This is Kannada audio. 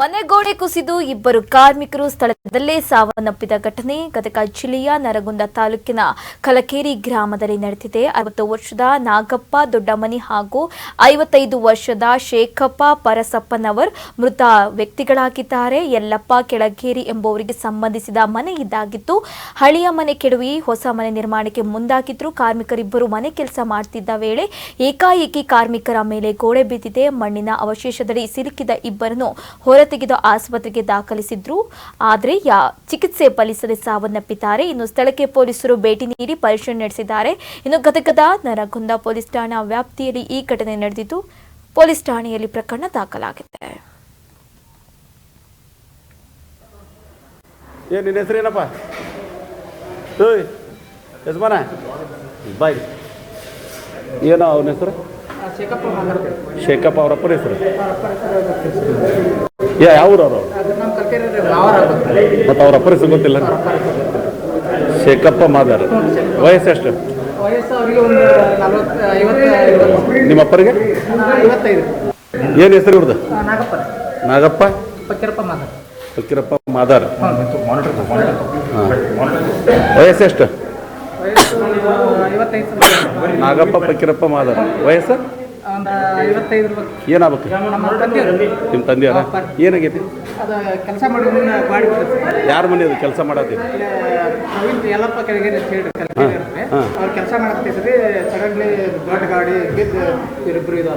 ಮನೆಗೋಡೆ ಕುಸಿದು ಇಬ್ಬರು ಕಾರ್ಮಿಕರು ಸ್ಥಳದಲ್ಲೇ ಸಾವನ್ನಪ್ಪಿದ ಘಟನೆ ಗದಗ ಜಿಲ್ಲೆಯ ನರಗುಂದ ತಾಲೂಕಿನ ಕಲಕೇರಿ ಗ್ರಾಮದಲ್ಲಿ ನಡೆದಿದೆ. ಅರವತ್ತು ವರ್ಷದ ನಾಗಪ್ಪ ದೊಡ್ಡಮನಿ ಹಾಗೂ ಐವತ್ತೈದು ವರ್ಷದ ಶೇಖಪ್ಪ ಪರಸಪ್ಪನವರ್ ಮೃತ ವ್ಯಕ್ತಿಗಳಾಗಿದ್ದಾರೆ. ಯಲ್ಲಪ್ಪ ಕೆಳಗೇರಿ ಎಂಬುವರಿಗೆ ಸಂಬಂಧಿಸಿದ ಮನೆ ಇದಾಗಿತ್ತು. ಹಳೆಯ ಮನೆ ಕೆಡವಿ ಹೊಸ ಮನೆ ನಿರ್ಮಾಣಕ್ಕೆ ಮುಂದಾಗಿದ್ರು. ಕಾರ್ಮಿಕರಿಬ್ಬರು ಮನೆ ಕೆಲಸ ಮಾಡ್ತಿದ್ದ ವೇಳೆ ಏಕಾಏಕಿ ಕಾರ್ಮಿಕರ ಮೇಲೆ ಗೋಡೆ ಬಿದ್ದಿದೆ ಮಣ್ಣಿನ ಅವಶೇಷದಡಿ ಸಿಲುಕಿದ ಇಬ್ಬರನ್ನು ಹೊರತೆಗೆದು ಆಸ್ಪತ್ರೆಗೆ ದಾಖಲಿಸಿದ್ರು. ಆದರೆ ಯಾ ಚಿಕಿತ್ಸೆ ಫಲಿಸದೆ ಸಾವನ್ನಪ್ಪಿದ್ದಾರೆ. ಇನ್ನು ಸ್ಥಳಕ್ಕೆ ಪೊಲೀಸರು ಭೇಟಿ ನೀಡಿ ಪರಿಶೀಲನೆ ನಡೆಸಿದ್ದಾರೆ. ಇನ್ನು ಗದಗದ ನರಗುಂದ ಪೊಲೀಸ್ ಠಾಣಾ ವ್ಯಾಪ್ತಿಯಲ್ಲಿ ಈ ಘಟನೆ ನಡೆದಿದ್ದು, ಪೊಲೀಸ್ ಠಾಣೆಯಲ್ಲಿ ಪ್ರಕರಣ ದಾಖಲಾಗಿದೆ. ಅವನ ಹೆಸರು? ಶೇಖಪ್ಪ ಅವರಪ್ಪನ ಹೆಸರು. ಯಾವ ಊರವ್ರು ಅವರು? ಮತ್ತು ಅವ್ರ ಹೆಸರು ಗೊತ್ತಿಲ್ಲ ಶೇಖಪ್ಪ ಮಾದಾರ. ವಯಸ್ಸೆಷ್ಟು ನಿಮ್ಮ ಅಪ್ಪರಿಗೆ? ಏನು ಹೆಸರು ಇವ್ರದ್ದು ನಾಗಪ್ಪ. ಫಕೀರಪ್ಪ ಮಾದಾರ್. ಹಾಂ. ವಯಸ್ಸೆಷ್ಟು ವಯಸ್ಸು ಎಷ್ಟು. ನಾಗಪ್ಪ ಫಕೀರಪ್ಪ ಮಾದಾರ್. ವಯಸ್ಸು? ಒಂದು ಐವತ್ತೈದು ರೂಪಾಯಿ ಏನಾಗ್ಬೇಕು? ನಮ್ಮ ತಂದೆಯವರು. ಏನಾಗೈತಿ? ಅದು ಕೆಲಸ ಮಾಡಿ ಮುಂದೆ ಮಾಡಿ ಯಾರ ಮನೆ ಅದು ಕೆಲಸ ಮಾಡತ್ತೀರಿ ಪ್ರವೀಣ್ ಯಲ್ಲಪ್ಪ ಕೆಳಗೇರಿ ಅಂತ ಹೇಳಿ ಕೆಲಸ. ಅವ್ರು. ಕೆಲಸ ಮಾಡಕ್ತಿದ್ರಿ ಸಡನ್ಲಿ ದೊಡ್ಡ ಗಾಡಿ ಬಿದ್ದು ಇವರಿಬ್ರು ಇದು